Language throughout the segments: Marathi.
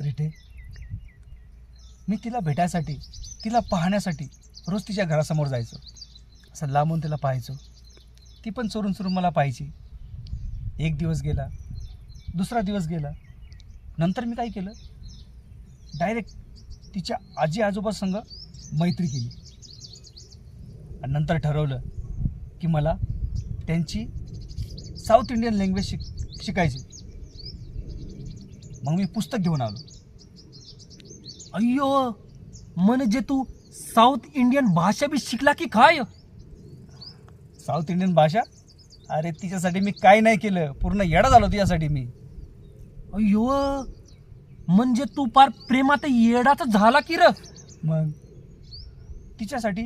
रिटे मी तिला भेटायसाठी तिला पाहण्यासाठी रोज तिच्या घरासमोर जायचो. असं लांबून तिला पाहायचो. ती पण चोरून चोरून मला पाहायची. एक दिवस गेला दुसरा दिवस गेला. नंतर मी काय केलं? डायरेक्ट तिच्या आजी आजोबा संघ मैत्री केली. आणि नंतर ठरवलं की मला त्यांची साऊथ इंडियन लँग्वेज शिक शिकायची. मग मी पुस्तक घेऊन आलो. अय्यो म्हणजे तू साऊथ इंडियन भाषा बी शिकला की काय? साऊथ इंडियन भाषा? अरे तिच्यासाठी मी काय नाही केलं. पूर्ण येडा झालो तिच्यासाठी मी. अय्यो म्हणजे तू पार प्रेमात येडाच झाला की र? मग? तिच्यासाठी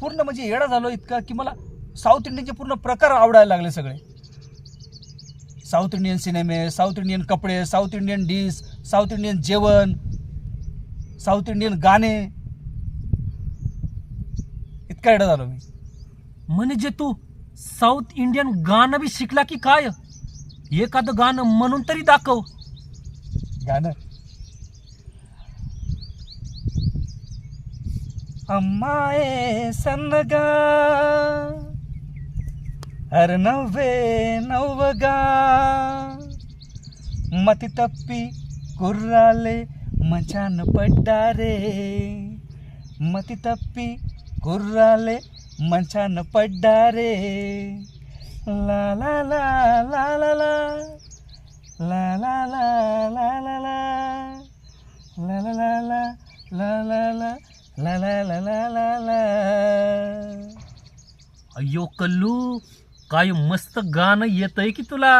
पूर्ण म्हणजे येडा झालो इतका की मला साऊथ इंडियनचे पूर्ण प्रकार आवडायला लागले सगळे. साऊथ इंडियन सिनेमे साऊथ इंडियन कपडे south Indian dish south Indian जेवण साऊथ इंडियन गाणे. इतका एडा झालो मी. म्हणजे तू साऊथ इंडियन गाणं बी शिकला की काय? एखादं गाणं म्हणून तरी दाखव. गाणं? अम्माए सनगा. अर नवे नवगा. मती तप्पी कुर्राले మంచాన పడ్డారే మతి తప్పి గుర్రాలే మంచాన పడ్డారే లాలా లాలా లాలా లాలా లాలా अयो कल्लू काय मस्त गाणं येतंय की तुला